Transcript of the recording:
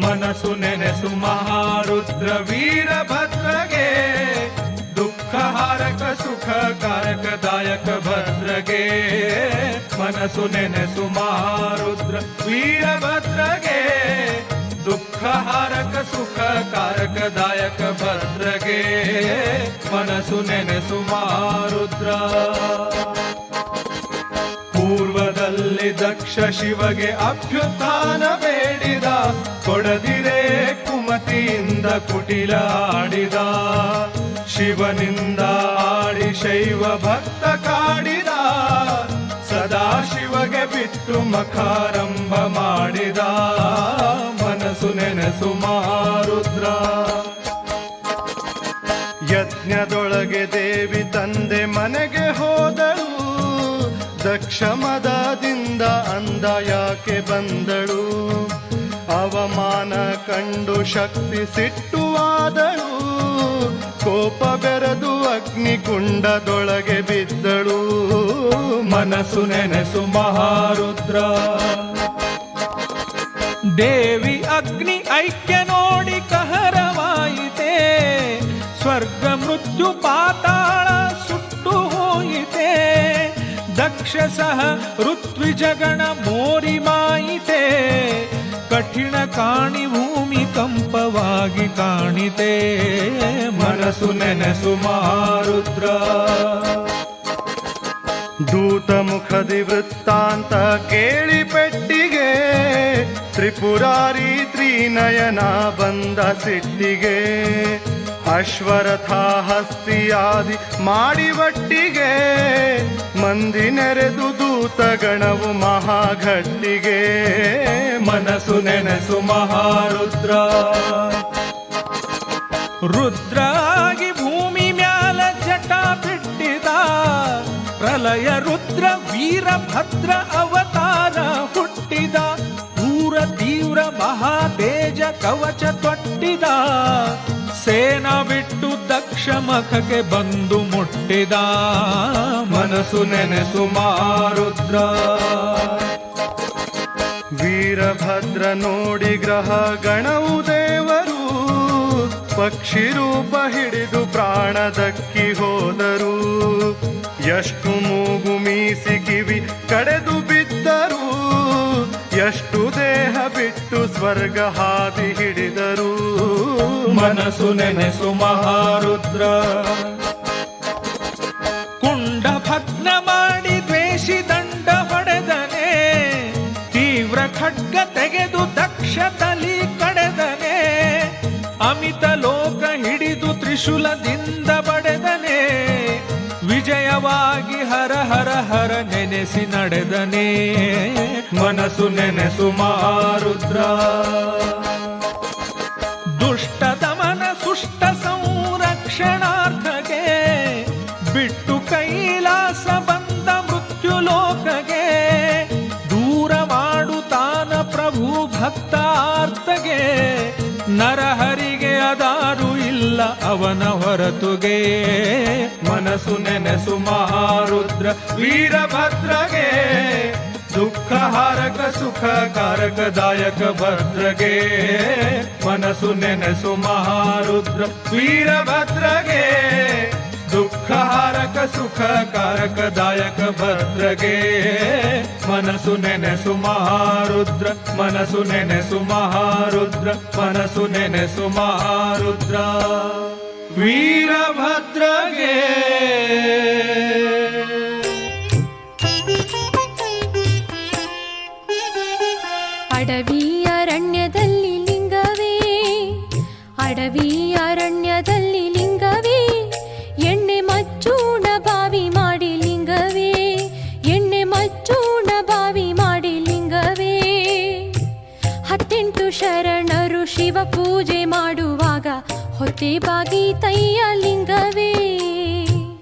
ಮನಸ್ಸು ನೆನೆಸು ಮಹಾರುದ್ರ ವೀರಭದ್ರಗೆ ದುಃಖ ಹಾರಕ ಸುಖ ಕಾರಕದಾಯಕ ಭದ್ರಗೆ ಮನಸ್ಸು ನೆನೆಸು ಮಾರುದ್ರ ವೀರಭದ್ರಗೆ ದುಃಖ ಹಾರಕ ಸುಖ ಕಾರಕದಾಯಕ ಭದ್ರಗೆ, ಮನಸ್ಸು ನೆನೆಸು ಮಾರುದ್ರ. ಪೂರ್ವದಲ್ಲಿ ದಕ್ಷ ಶಿವಗೆ ಅಭ್ಯುತ್ಥಾನ ಬೇಡಿದ, ಕೊಡದಿರೆ ಕುಮತಿಯಿಂದ ಕುಟಿಲ ಆಡಿದ ಶಿವನಿಂದ ಆಡಿ ಶೈವ ಭಕ್ತ ಕಾಡಿದ ಮಖಾರಂಭ ಮಾಡಿದ ಮನಸು ನೆನಸು ಮಾರುದ್ರ. ಯಜ್ಞದೊಳಗೆ ದೇವಿ ತಂದೆ ಮನೆಗೆ ಹೋದಳು. ದಕ್ಷ ಮದದಿಂದ ಅಂದ ಯಾಕೆ ಬಂದಳು. ಅವಮಾನ ಕಂಡು ಶಕ್ತಿ ಸಿಟ್ಟುವಾದಳು ಕೋಪ ಬೆರೆದು ಅಗ್ನಿಕುಂಡದೊಳಗೆ ಬಿದ್ದಳು. ಮನಸ್ಸು ನೆನೆಸು ಮಹಾರುದ್ರ. ದೇವಿ ಅಗ್ನಿ ಐಕ್ಯ ನೋಡಿ ಕಹರವಾಯಿತೆ. ಸ್ವರ್ಗ ಮೃತ್ಯು ಪಾತಾಳ ಸುಟ್ಟು ಹೋಯಿತೆ. ದಕ್ಷ ಸಹ ಋತ್ವಿಜಗಣ ಮೋರಿ ಮಾಯಿತೆ. ಕಠಿಣ ಕಾಣಿ ಭೂಮಿ ಕಂಪವಾಗಿ ಕಾಣಿತೆ. ಮನಸ್ಸು ನೆನೆಸು ಮಾರುದ್ರ. ದೂತ ಮುಖದಿ ವೃತ್ತಾಂತ ಕೇಳಿ ಪೆಟ್ಟಿಗೆ, ತ್ರಿಪುರಾರಿ ತ್ರಿನಯನ ಬಂದ ಸಿಟ್ಟಿಗೆ. ಅಶ್ವರಥ ಹಸ್ತಿಯಾದಿ ಮಾಡಿ ಒಟ್ಟಿಗೆ, ಮಂದಿ ನೆರೆದು ದೂತ ಗಣವು ಮಹಾಘಟ್ಟಿಗೆ. ಮನಸ್ಸು ನೆನೆಸು ಮಹಾರುದ್ರ. ರುದ್ರಾಗಿ ವೀರಭದ್ರ ಅವತಾರ ಹುಟ್ಟಿದ ದೂರ ತೀವ್ರ ಮಹಾತೇಜ ಕವಚ ತೊಟ್ಟಿದ. ಸೇನಾ ಬಿಟ್ಟು ದಕ್ಷ ಮಖಕ್ಕೆ ಬಂದು ಮುಟ್ಟಿದ. ಮನಸ್ಸು ನೆನೆಸು ಮಾರುದ್ರ. ವೀರಭದ್ರ ನೋಡಿ ಗ್ರಹ ಗಣವು ದೇವರು. ಪಕ್ಷಿ ರೂಪ ಹಿಡಿದು ಪ್ರಾಣ ದಕ್ಕಿ ಹೋದರು. ಎಷ್ಟು ಮೂಗು ಮೀಸಿ ಕಿವಿ ಕಡೆದು ಬಿದ್ದರು. ಎಷ್ಟು ದೇಹ ಬಿಟ್ಟು ಸ್ವರ್ಗ ಹಾದಿ ಹಿಡಿದರು. ಮನಸ್ಸು ನೆನೆಸು ಮಹಾರುದ್ರ. ಕುಂಡ ಭಗ್ನ ಮಾಡಿ ದ್ವೇಷಿ ದಂಡ ಹೊಡೆದನೆ. ತೀವ್ರ ಖಡ್ಗ ತೆಗೆದು ದಕ್ಷ ತಲಿ ಕಡೆದನೆ. ಅಮಿತ ಲೋಕ ಹಿಡಿದು ತ್ರಿಶೂಲದಿಂದ ಬಡೆದನೆ ವಿಜಯವಾಗಿ ಹರ ಹರ ಹರ ನೆನೆಸಿ ನಡೆದನೆ. ಮನಸ್ಸು ನೆನೆಸು ಮಾರುದ್ರ. ದುಷ್ಟ ದಮನ ಸುಷ್ಟ ಸಂರಕ್ಷಣಾರ್ಥಗೆ, ಬಿಟ್ಟು ಕೈಲಾಸ ಬಂದ ಮೃತ್ಯು ಲೋಕಗೆ, ದೂರ ಮಾಡುತ್ತಾನ ಪ್ರಭು ಭಕ್ತಾರ್ಥಗೆ, ನರಹರಿಗೆ ಅದಾರು ಇಲ್ಲ ಅವನ ಹೊರತುಗೆ. ಮನಸ್ಸು ನೆನೆಸು ಮಹಾರುದ್ರ ವೀರಭದ್ರಗೆ. ದುಃಖ ಹಾರಕ ಸುಖ ಕಾರಕದಾಯಕ ಭದ್ರಗೆ. ಮನಸ್ಸು ನೆನೆಸು ಮಹಾರುದ್ರ ವೀರಭದ್ರಗೆ. ಹಾರಕ ಸುಖ ಕಾರಕದಾಯಕ ಭದ್ರಗೆ. ಮನಸ್ಸು ನೆನೆಸು ಮಹಾರುದ್ರ ಮನಸ್ಸು ನೆನೆಸು ಮಹಾರುದ್ರ ಮನಸ್ಸು ನೆನೆಸು ಮಹಾರುದ್ರ. ವೀರಭದ್ರಗೆ. ಶರಣರು ಶಿವ ಪೂಜೆ ಮಾಡುವಾಗ ಹೊತ್ತೆ ಬಾಗಿ ತೈಯ ಲಿಂಗವೇ